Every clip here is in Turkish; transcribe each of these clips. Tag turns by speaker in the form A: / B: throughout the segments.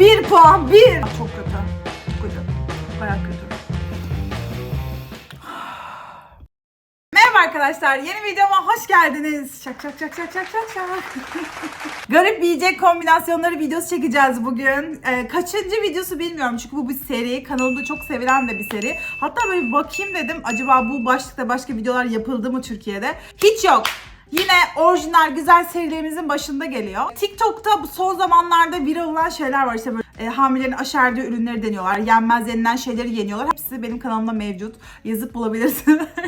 A: Bir puan bir. Çok kötü. Çok kötü. Bayağı kötü. Merhaba arkadaşlar, yeni videoma hoş geldiniz. Şak şak şak şak şak şak şak. Garip yiyecek kombinasyonları videosu çekeceğiz bugün. Ee, kaçıncı videosu bilmiyorum çünkü bu bir seri. Kanalımda çok sevilen de bir seri. Hatta böyle bakayım dedim acaba bu başlıkta başka videolar yapıldı mı Türkiye'de? Hiç yok. Yine orijinal güzel serilerimizin başında geliyor. TikTok'ta bu son zamanlarda viral olan şeyler var. İşte böyle e, hamilerin aşerdiği ürünleri deniyorlar. Yenmez yenilen şeyleri yeniyorlar. Hepsi benim kanalımda mevcut. Yazıp bulabilirsiniz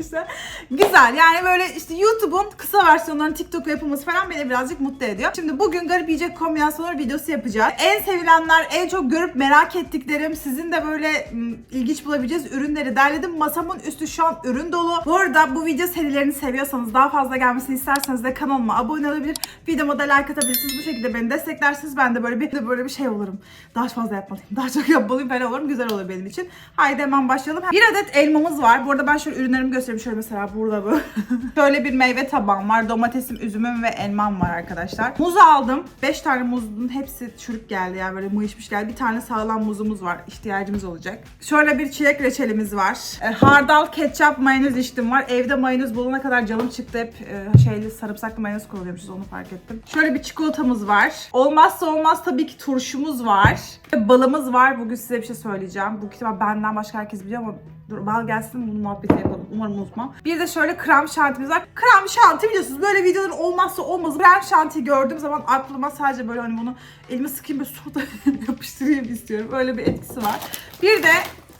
A: arkadaşlar. Güzel yani böyle işte YouTube'un kısa versiyonlarının TikTok'a yapılması falan beni birazcık mutlu ediyor. Şimdi bugün garip yiyecek kombinasyonları videosu yapacağız. En sevilenler, en çok görüp merak ettiklerim, sizin de böyle ilginç bulabileceğiniz ürünleri derledim. Masamın üstü şu an ürün dolu. Bu arada bu video serilerini seviyorsanız, daha fazla gelmesini isterseniz de kanalıma abone olabilir. Videoma da like atabilirsiniz. Bu şekilde beni desteklersiniz. Ben de böyle bir de böyle bir şey olurum. Daha fazla yapmalıyım. Daha çok yapmalıyım falan olurum. Güzel olur benim için. Haydi hemen başlayalım. Bir adet elmamız var. Bu arada ben şöyle ürünlerimi göstereyim. Şöyle mesela burada bu. şöyle bir meyve tabağım var. Domatesim, üzümüm ve elmam var arkadaşlar. Muz aldım. 5 tane muzun hepsi çürük geldi yani böyle mıyışmış geldi. Bir tane sağlam muzumuz var. İhtiyacımız olacak. Şöyle bir çilek reçelimiz var. E, hardal, ketçap, mayonez içtim var. Evde mayonez bulana kadar canım çıktı. Hep e, şeyli sarımsaklı mayonez kullanıyormuşuz onu fark ettim. Şöyle bir çikolatamız var. Olmazsa olmaz tabii ki turşumuz var. Balımız var. Bugün size bir şey söyleyeceğim. Bu kitap benden başka herkes biliyor ama Dur bal gelsin bunu muhabbeti yapalım. Umarım unutmam. Bir de şöyle krem şantimiz var. Krem şanti biliyorsunuz böyle videoların olmazsa olmazı. Krem şanti gördüğüm zaman aklıma sadece böyle hani bunu elime sıkayım ve suda yapıştırayım istiyorum. Öyle bir etkisi var. Bir de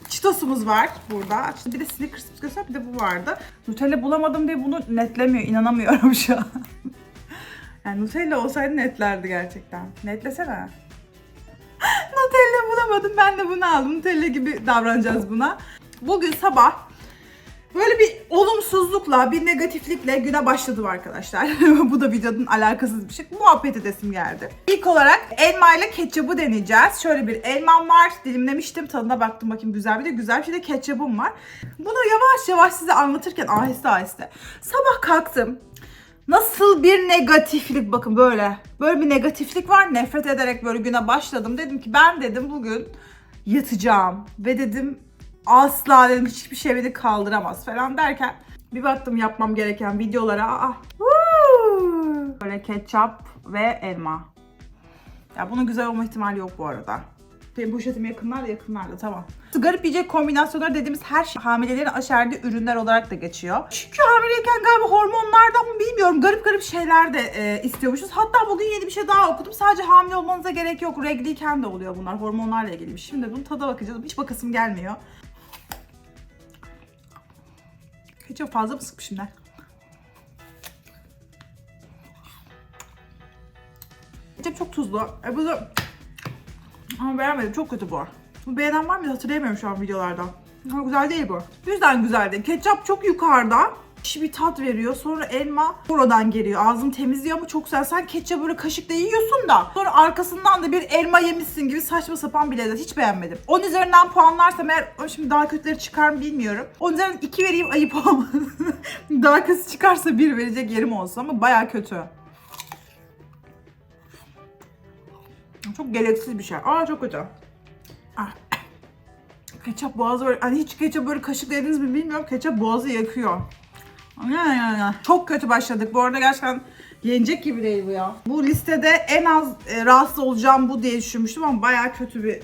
A: Çitosumuz var burada. Şimdi bir de Snickers göster bir de bu vardı. Nutella bulamadım diye bunu netlemiyor. İnanamıyorum şu an. yani Nutella olsaydı netlerdi gerçekten. Netlesene. Nutella bulamadım. Ben de bunu aldım. Nutella gibi davranacağız buna. Bugün sabah böyle bir olumsuzlukla, bir negatiflikle güne başladım arkadaşlar. Bu da videonun alakasız bir şey. Muhabbet edesim geldi. İlk olarak elma ile ketçabı deneyeceğiz. Şöyle bir elmam var. Dilimlemiştim. Tadına baktım bakayım güzel bir de güzel bir şey de ketçabım var. Bunu yavaş yavaş size anlatırken aheste aheste. Sabah kalktım. Nasıl bir negatiflik bakın böyle. Böyle bir negatiflik var. Nefret ederek böyle güne başladım. Dedim ki ben dedim bugün yatacağım. Ve dedim asla dedim hiçbir şey beni kaldıramaz falan derken bir baktım yapmam gereken videolara. Ah, woo! böyle ketçap ve elma. Ya bunun güzel olma ihtimali yok bu arada. Benim poşetim yakınlarda yakınlarda tamam. Garip yiyecek kombinasyonları dediğimiz her şey hamilelerin aşerdiği ürünler olarak da geçiyor. Çünkü hamileyken galiba hormonlardan mı bilmiyorum garip garip şeyler de e, istiyormuşuz. Hatta bugün yeni bir şey daha okudum. Sadece hamile olmanıza gerek yok. Regliyken de oluyor bunlar. Hormonlarla ilgiliymiş. Şimdi bunun tada bakacağız. Hiç bakasım gelmiyor. Ketçap fazla mı sıkmışım ben? Ketçap çok tuzlu. E bu da... Ama beğenmedim. Çok kötü bu. Bu beğenen var mı hatırlayamıyorum şu an videolardan. Ama güzel değil. Bu yüzden güzel değil. Ketçap çok yukarıda. Kişi bir tat veriyor. Sonra elma oradan geliyor. Ağzını temizliyor ama çok güzel. Sen ketçap böyle kaşıkla yiyorsun da. Sonra arkasından da bir elma yemişsin gibi saçma sapan bir lezzet. Hiç beğenmedim. 10 üzerinden puanlarsam eğer şimdi daha kötüleri çıkar mı bilmiyorum. 10 üzerinden 2 vereyim ayıp olmasın. daha kötü çıkarsa 1 verecek yerim olsun ama baya kötü. Çok gereksiz bir şey. Aa çok kötü. Ah. Ketçap boğazı böyle, hani hiç ketçap böyle kaşıkla yediniz mi bilmiyorum. Ketçap boğazı yakıyor. Ya, ya, ya. Çok kötü başladık. Bu arada gerçekten yenecek gibi değil bu ya. Bu listede en az e, rahatsız olacağım bu diye düşünmüştüm ama bayağı kötü bir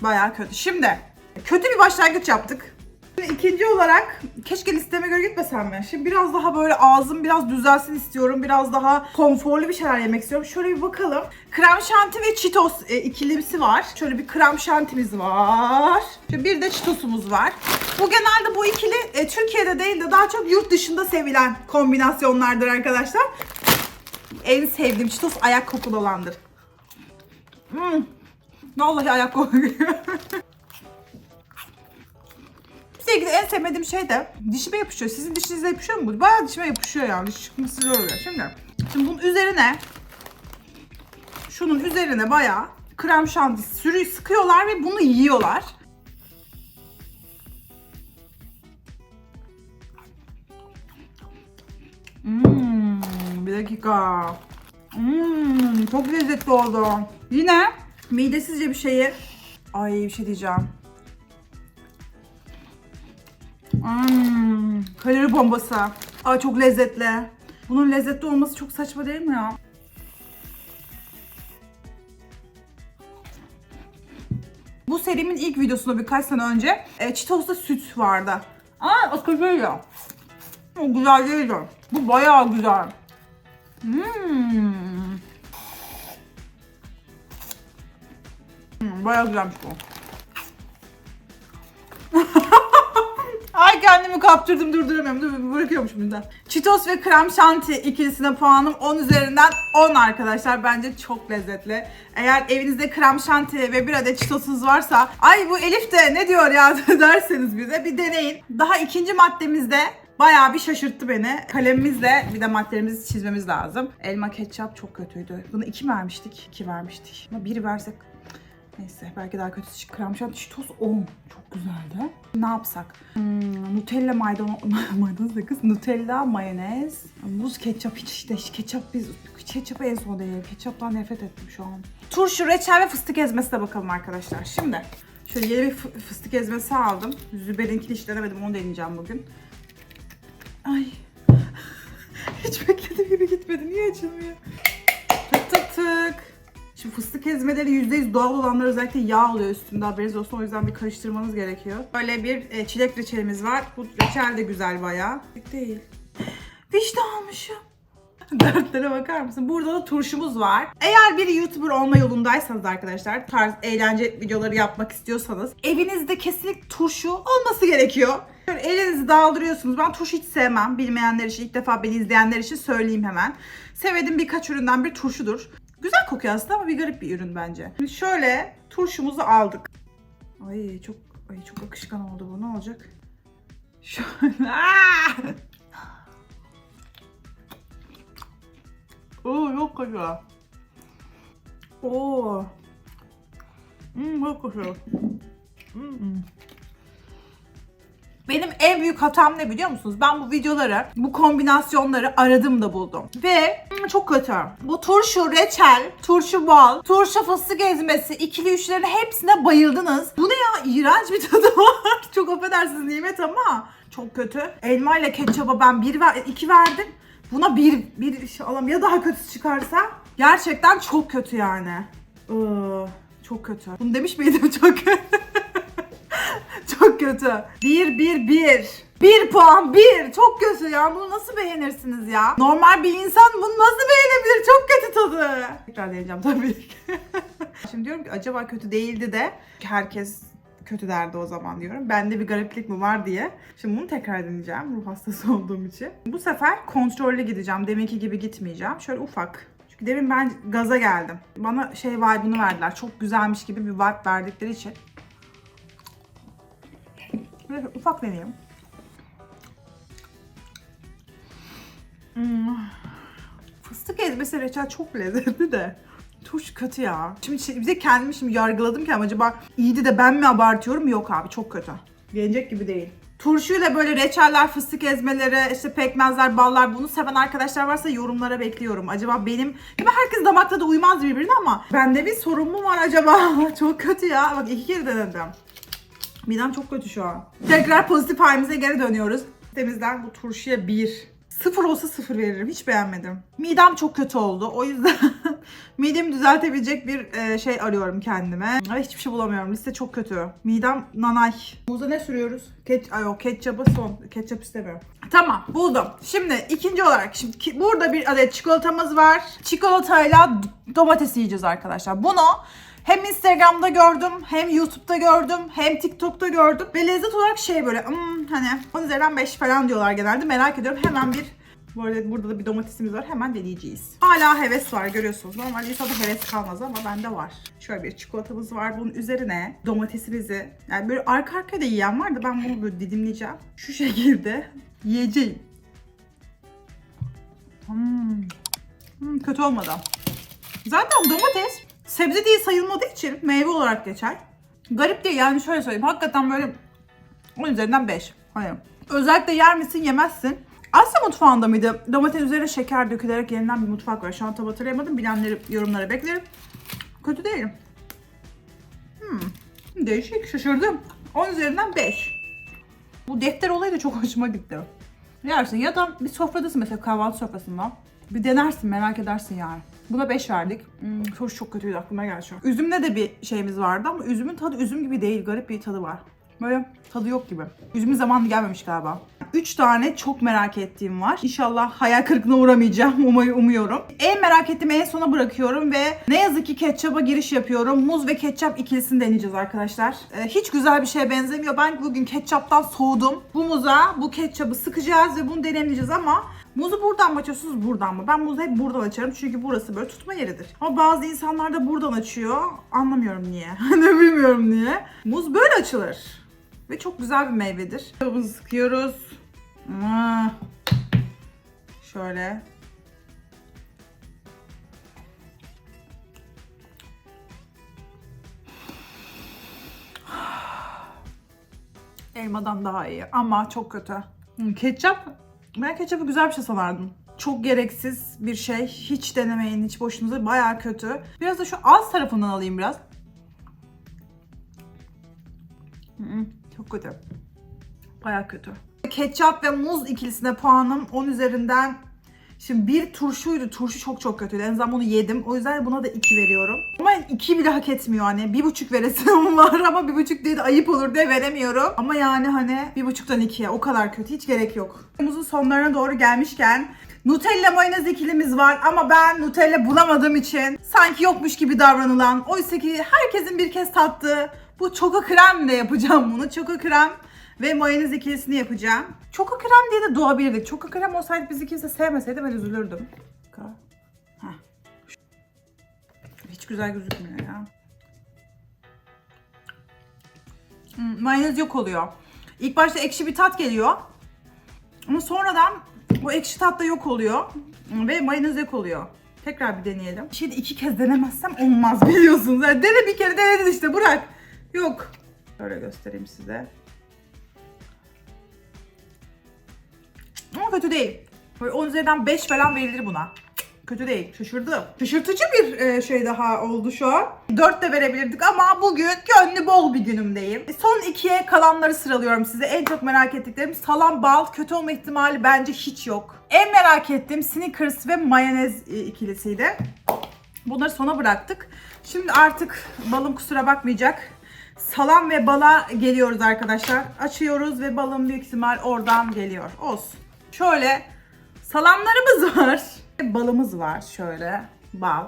A: bayağı kötü. Şimdi kötü bir başlangıç yaptık. İkinci olarak keşke listeme göre gitmesem mi? Şimdi biraz daha böyle ağzım biraz düzelsin istiyorum. Biraz daha konforlu bir şeyler yemek istiyorum. Şöyle bir bakalım. Krem şanti ve Cheetos e, ikilimsi var. Şöyle bir krem şantimiz var. Şöyle bir de Cheetos'umuz var. Bu genelde bu ikili e, Türkiye'de değil de daha çok yurt dışında sevilen kombinasyonlardır arkadaşlar. En sevdiğim Cheetos ayak kokulu olandır. Hmm. Vallahi ayak kokuyor. Sevgili en sevmediğim şey de dişime yapışıyor. Sizin dişinize yapışıyor mu? Bayağı dişime yapışıyor yani. Diş çıkması zor oluyor. Şimdi, şimdi bunun üzerine şunun üzerine bayağı krem şanti sürüyü sıkıyorlar ve bunu yiyorlar. Hmm, bir dakika. Hmm, çok lezzetli oldu. Yine midesizce bir şeyi... Ay bir şey diyeceğim. Kalori bombası. Ay çok lezzetli. Bunun lezzetli olması çok saçma değil mi ya? Bu serimin ilk videosunda birkaç sene önce e, Cheetos'ta süt vardı. Aa kötüydü. O güzel değildi. Bu bayağı güzel. Hmm. Hmm, bayağı güzelmiş bu. Kendimi kaptırdım durduramıyorum. Dur bırakıyormuşum birden. Cheetos ve krem şanti ikilisine puanım 10 üzerinden 10 arkadaşlar. Bence çok lezzetli. Eğer evinizde krem şanti ve bir adet Cheetos'unuz varsa ay bu Elif de ne diyor ya derseniz bize bir deneyin. Daha ikinci maddemizde Bayağı bir şaşırttı beni. Kalemimizle bir de maddelerimizi çizmemiz lazım. Elma ketçap çok kötüydü. Bunu iki vermiştik. iki vermiştik. Ama biri versek Neyse belki daha kötüsü çık. Krem şanti toz 10. Çok güzeldi. Ne yapsak? Hmm, Nutella maydanoz, maydanoz da kız. Nutella, mayonez, muz ketçap hiç işte ketçap biz ketçap en son değil. Ketçaptan nefret ettim şu an. Turşu, reçel ve fıstık ezmesi de bakalım arkadaşlar. Şimdi şöyle yeni bir fı- fıstık ezmesi aldım. Zübeyir'inkini hiç denemedim onu deneyeceğim bugün. Ay. hiç beklediğim gibi gitmedi. Niye açılmıyor? Tık tık tık. Şimdi fıstık ezmeleri %100 doğal olanlar özellikle yağ oluyor üstünde haberiniz olsun. O yüzden bir karıştırmanız gerekiyor. Böyle bir e, çilek reçelimiz var. Bu reçel de güzel bayağı. Değil. Vişne almışım. Dertlere bakar mısın? Burada da turşumuz var. Eğer bir YouTuber olma yolundaysanız arkadaşlar, tarz eğlence videoları yapmak istiyorsanız evinizde kesinlikle turşu olması gerekiyor. Şöyle elinizi daldırıyorsunuz. Ben turşu hiç sevmem. Bilmeyenler için, ilk defa beni izleyenler için söyleyeyim hemen. Sevediğim birkaç üründen bir turşudur. Güzel kokuyor aslında ama bir garip bir ürün bence. Şimdi şöyle turşumuzu aldık. Ay çok ay çok akışkan oldu bu. Ne olacak? Şöyle. Aa! Oo çok güzel. Oo. Hmm, çok güzel. Hmm. Benim en büyük hatam ne biliyor musunuz? Ben bu videoları, bu kombinasyonları aradım da buldum. Ve hmm, çok kötü. Bu turşu, reçel, turşu bal, turşu fıstık ezmesi, ikili üçlerin hepsine bayıldınız. Bu ne ya? İğrenç bir tadı var. çok affedersiniz nimet ama çok kötü. Elma ile ketçaba ben bir ver, iki verdim. Buna bir, bir alam ya daha kötüsü çıkarsa gerçekten çok kötü yani. Iı, çok kötü. Bunu demiş miydim çok kötü. Çok kötü. Bir, bir, bir. Bir puan, bir. Çok kötü ya. Bunu nasıl beğenirsiniz ya? Normal bir insan bunu nasıl beğenebilir? Çok kötü tadı. Tekrar deneyeceğim tabii ki. Şimdi diyorum ki acaba kötü değildi de herkes kötü derdi o zaman diyorum. Bende bir gariplik mi var diye. Şimdi bunu tekrar deneyeceğim ruh hastası olduğum için. Bu sefer kontrollü gideceğim. Deminki gibi gitmeyeceğim. Şöyle ufak. Çünkü demin ben gaza geldim. Bana şey vibe'ını verdiler. Çok güzelmiş gibi bir vibe verdikleri için. Böyle ufak deneyeyim. Hmm. Fıstık ezmesi reçel çok lezzetli de. Turşu kötü ya. Şimdi şey, bize kendimi şimdi yargıladım ki acaba iyiydi de ben mi abartıyorum? Yok abi çok kötü. Yenecek gibi değil. Turşuyla böyle reçeller, fıstık ezmeleri, işte pekmezler, ballar bunu seven arkadaşlar varsa yorumlara bekliyorum. Acaba benim, ben herkes damakta da uymaz birbirine ama bende bir sorun mu var acaba? çok kötü ya. Bak iki kere denedim. Midem çok kötü şu an. Tekrar pozitif halimize geri dönüyoruz. Temizden bu turşuya bir. Sıfır olsa sıfır veririm. Hiç beğenmedim. Midem çok kötü oldu. O yüzden midemi düzeltebilecek bir e, şey arıyorum kendime. Ay hiçbir şey bulamıyorum. Liste çok kötü. Midem nanay. Muza ne sürüyoruz? Keç Ay o ketçapı son. Ketçap istemiyorum. Tamam buldum. Şimdi ikinci olarak şimdi ki- burada bir adet çikolatamız var. Çikolatayla domates yiyeceğiz arkadaşlar. Bunu hem Instagram'da gördüm, hem YouTube'da gördüm, hem TikTok'ta gördüm. Ve lezzet olarak şey böyle hmm, hani 10 üzerinden 5 falan diyorlar genelde. Merak ediyorum. Hemen bir bu arada burada da bir domatesimiz var. Hemen deneyeceğiz. Hala heves var görüyorsunuz. Normalde insanda heves kalmaz ama bende var. Şöyle bir çikolatamız var. Bunun üzerine domatesimizi yani böyle arka arkaya da yiyen var da ben bunu böyle dilimleyeceğim. Şu şekilde yiyeceğim. Hmm. Hmm, kötü olmadı. Zaten domates sebze değil sayılmadığı için meyve olarak geçer. Garip değil yani şöyle söyleyeyim. Hakikaten böyle 10 üzerinden 5. Hani özellikle yer misin yemezsin. Asya mutfağında mıydı? Domates üzerine şeker dökülerek yenilen bir mutfak var. Şu an tam hatırlayamadım. Bilenleri yorumlara beklerim. Kötü değilim. Hmm, değişik şaşırdım. 10 üzerinden 5. Bu defter olayı da çok hoşuma gitti. Yersin ya da bir sofradasın mesela kahvaltı sofrasında. Bir denersin merak edersin yani. Buna 5 verdik. Hmm, turşu çok kötüydü aklıma geldi şu an. Üzümde de bir şeyimiz vardı ama üzümün tadı üzüm gibi değil. Garip bir tadı var. Böyle tadı yok gibi. Üzümün zamanı gelmemiş galiba. 3 tane çok merak ettiğim var. İnşallah hayal kırıklığına uğramayacağım. Umayı umuyorum. En merak ettiğimi en sona bırakıyorum ve ne yazık ki ketçaba giriş yapıyorum. Muz ve ketçap ikilisini deneyeceğiz arkadaşlar. Ee, hiç güzel bir şeye benzemiyor. Ben bugün ketçaptan soğudum. Bu muza bu ketçabı sıkacağız ve bunu deneyimleyeceğiz ama Muzu buradan mı açıyorsunuz buradan mı? Ben muzu hep buradan açarım çünkü burası böyle tutma yeridir. Ama bazı insanlar da buradan açıyor. Anlamıyorum niye. ne bilmiyorum niye. Muz böyle açılır. Ve çok güzel bir meyvedir. Muzu sıkıyoruz. Aa. Şöyle. Elmadan daha iyi ama çok kötü. Hmm, ketçap, ben ketçapı güzel bir şey sanardım. Çok gereksiz bir şey. Hiç denemeyin, hiç boşunuza. Bayağı kötü. Biraz da şu az tarafından alayım biraz. Hmm, çok kötü. Bayağı kötü. Ketçap ve muz ikilisine puanım 10 üzerinden Şimdi bir turşuydu. Turşu çok çok kötüydü. En azından bunu yedim. O yüzden buna da 2 veriyorum. Ama 2 bile hak etmiyor hani. Bir buçuk veresim var ama bir buçuk değil de ayıp olur diye veremiyorum. Ama yani hani bir buçuktan ikiye o kadar kötü. Hiç gerek yok. Muzun sonlarına doğru gelmişken Nutella mayonez ikilimiz var ama ben Nutella bulamadığım için sanki yokmuş gibi davranılan oysa ki herkesin bir kez tattığı bu çoko kremle yapacağım bunu. Çoko krem ve mayonez ikilisini yapacağım. Çoko krem diye de doğabilirdik. Çoko krem olsaydı bizi kimse sevmeseydi ben üzülürdüm. Hiç güzel gözükmüyor ya. Hmm, mayonez yok oluyor. İlk başta ekşi bir tat geliyor. Ama sonradan bu ekşi tat da yok oluyor. Ve mayonez yok oluyor. Tekrar bir deneyelim. Şeyi de iki kez denemezsem olmaz biliyorsunuz. Yani dene bir kere denedin işte bırak. Yok. Şöyle göstereyim size. Kötü değil. Böyle 10 üzerinden 5 falan verilir buna. Kötü değil. Şaşırdım. Şaşırtıcı bir e, şey daha oldu şu an. 4 de verebilirdik ama bugün gönlü bol bir günümdeyim. E, Son ikiye kalanları sıralıyorum size. En çok merak ettiklerim salam bal. Kötü olma ihtimali bence hiç yok. En merak ettiğim Snickers ve mayonez e, ikilisiydi. Bunları sona bıraktık. Şimdi artık balım kusura bakmayacak. Salam ve bala geliyoruz arkadaşlar. Açıyoruz ve balım büyük ihtimal oradan geliyor. Olsun. Şöyle salamlarımız var. Balımız var şöyle. Bal.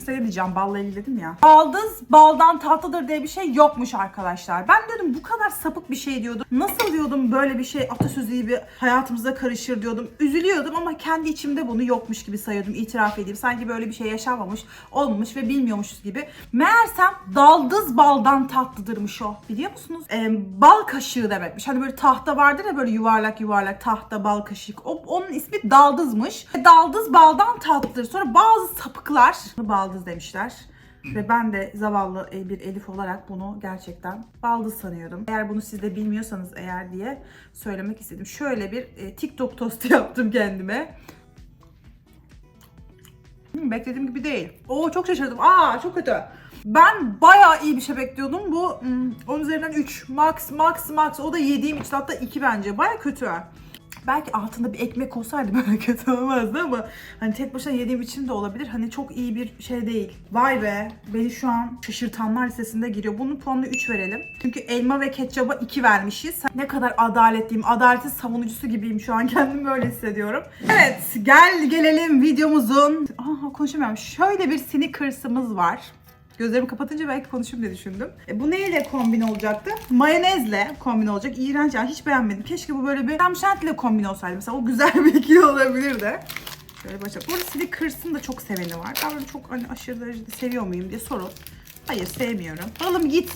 A: Mesela ne diyeceğim balla dedim ya. Baldız baldan tatlıdır diye bir şey yokmuş arkadaşlar. Ben dedim bu kadar sapık bir şey diyordum. Nasıl diyordum böyle bir şey atasözü gibi hayatımıza karışır diyordum. Üzülüyordum ama kendi içimde bunu yokmuş gibi sayıyordum. itiraf edeyim. Sanki böyle bir şey yaşanmamış, olmamış ve bilmiyormuşuz gibi. Meğersem daldız baldan tatlıdırmış o. Biliyor musunuz? Ee, bal kaşığı demekmiş. Hani böyle tahta vardır ya böyle yuvarlak yuvarlak tahta bal kaşık. O, onun ismi daldızmış. Daldız baldan tatlıdır. Sonra bazı sapıklar baldız demişler. Ve ben de zavallı e, bir Elif olarak bunu gerçekten baldız sanıyordum. Eğer bunu siz de bilmiyorsanız eğer diye söylemek istedim. Şöyle bir e, TikTok tostu yaptım kendime. Hmm, beklediğim gibi değil. Oo çok şaşırdım. Aa çok kötü. Ben bayağı iyi bir şey bekliyordum. Bu hmm, 10 üzerinden 3. Max, max, max. O da yediğim için hatta 2 bence. Bayağı kötü. Belki altında bir ekmek olsaydı böyle kötü olmazdı ama hani tek başına yediğim için de olabilir. Hani çok iyi bir şey değil. Vay be. Beni şu an şaşırtanlar listesinde giriyor. Bunun puanını 3 verelim. Çünkü elma ve ketçaba 2 vermişiz. Ne kadar adaletliyim. Adaletin savunucusu gibiyim şu an. Kendimi böyle hissediyorum. Evet. Gel gelelim videomuzun. Aa konuşamıyorum. Şöyle bir Snickers'ımız var. Gözlerimi kapatınca belki konuşurum diye düşündüm. E, bu neyle kombin olacaktı? Mayonezle kombin olacak. İğrenç yani hiç beğenmedim. Keşke bu böyle bir krem şantiyle kombin olsaydı. Mesela o güzel bir ikili olabilirdi. Şöyle başlayalım. Bu arada Snickers'ın da çok seveni var. Ben böyle çok hani aşırı derecede seviyor muyum diye sorun. Hayır sevmiyorum. Alalım git.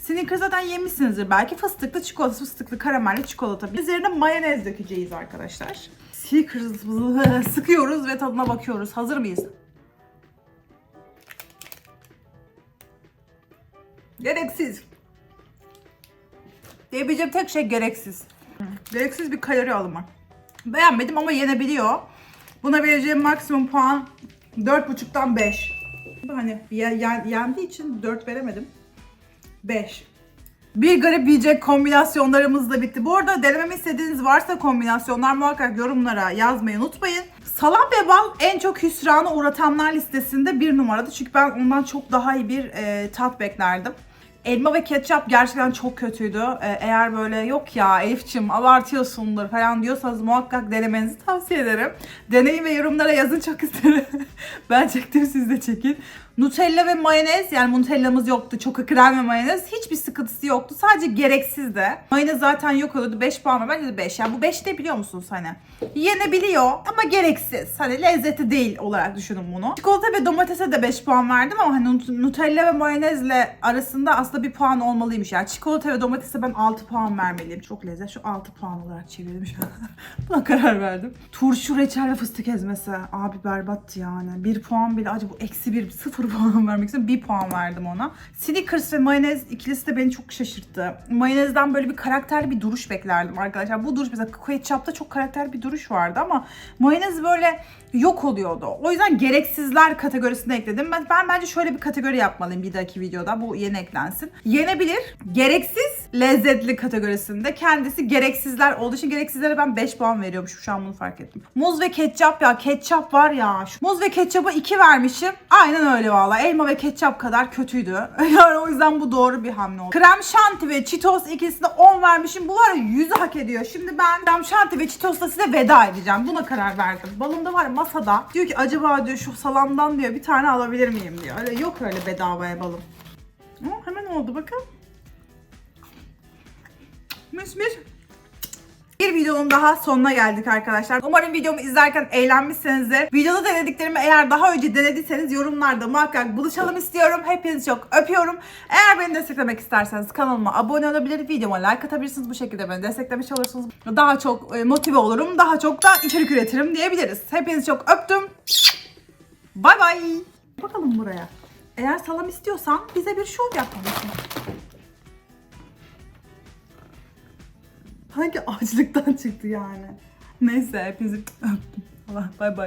A: Snickers zaten yemişsinizdir belki. Fıstıklı çikolata, fıstıklı karamelli çikolata. Üzerine mayonez dökeceğiz arkadaşlar. Snickers'ı sıkıyoruz ve tadına bakıyoruz. Hazır mıyız? Gereksiz. Diyebileceğim tek şey gereksiz. Gereksiz bir kalori alımı. Beğenmedim ama yenebiliyor. Buna vereceğim maksimum puan 4.5'tan 5. Hani ye- yen- yendiği için 4 veremedim. 5. Bir garip yiyecek kombinasyonlarımız da bitti. Bu arada denememi istediğiniz varsa kombinasyonlar muhakkak yorumlara yazmayı unutmayın. Salam ve bal en çok hüsrana uğratanlar listesinde bir numarada. Çünkü ben ondan çok daha iyi bir e, tat beklerdim. Elma ve ketçap gerçekten çok kötüydü. Ee, eğer böyle yok ya Elif'cim abartıyorsundur falan diyorsanız muhakkak denemenizi tavsiye ederim. Deneyin ve yorumlara yazın çok isterim. ben çektim siz de çekin. Nutella ve mayonez yani Nutella'mız yoktu. Çok krem ve mayonez hiçbir sıkıntısı yoktu. Sadece gereksizdi. Mayonez zaten yok oluyordu. 5 puan. Bence de 5. Yani bu 5 de biliyor musunuz hani? Yenebiliyor ama gereksiz. Hani lezzeti değil olarak düşünün bunu. Çikolata ve domatese de 5 puan verdim ama hani Nut- Nutella ve mayonezle arasında aslında bir puan olmalıymış. Yani çikolata ve domatese ben 6 puan vermeliyim. Çok lezzet. Şu 6 puan olarak çevirdim şu an. Buna karar verdim. Turşu, reçel ve fıstık ezmesi. Abi berbattı yani. 1 puan bile acaba bu eksi 1, 0 puan vermek istiyorum. 1 puan verdim ona. Snickers ve mayonez ikilisi de beni çok şaşırttı. Mayonezden böyle bir karakterli bir duruş beklerdim arkadaşlar. Bu duruş mesela ketçapta çok karakterli bir duruş vardı ama mayonez böyle yok oluyordu. O yüzden gereksizler kategorisine ekledim. Ben, ben bence şöyle bir kategori yapmalıyım bir dahaki videoda. Bu yeni eklensin. Yenebilir, gereksiz, lezzetli kategorisinde. Kendisi gereksizler olduğu için gereksizlere ben 5 puan veriyormuşum. Şu an bunu fark ettim. Muz ve ketçap ya. Ketçap var ya. Muz ve ketçapa 2 vermişim. Aynen öyle valla. Elma ve ketçap kadar kötüydü. Yani o yüzden bu doğru bir hamle oldu. Krem şanti ve Cheetos ikisine 10 vermişim. Bu var ya 100'ü hak ediyor. Şimdi ben krem şanti ve Cheetos'la size veda edeceğim. Buna karar verdim. Balım da var masada. Diyor ki acaba diyor şu salamdan diyor bir tane alabilir miyim diyor. Öyle yok öyle bedavaya balım. Aa, hemen oldu bakın. Mis mis. Bir videonun daha sonuna geldik arkadaşlar. Umarım videomu izlerken eğlenmişsinizdir. Videoda denediklerimi eğer daha önce denediyseniz yorumlarda muhakkak buluşalım istiyorum. Hepinizi çok öpüyorum. Eğer beni desteklemek isterseniz kanalıma abone olabilir, videoma like atabilirsiniz. Bu şekilde beni desteklemiş olursunuz. Daha çok e, motive olurum, daha çok da içerik üretirim diyebiliriz. Hepinizi çok öptüm. Bay bay. Bakalım buraya. Eğer salam istiyorsan bize bir şov yapmalısın. Hangi açlıktan çıktı yani? Neyse hepinizi öptüm. Allah bay bay.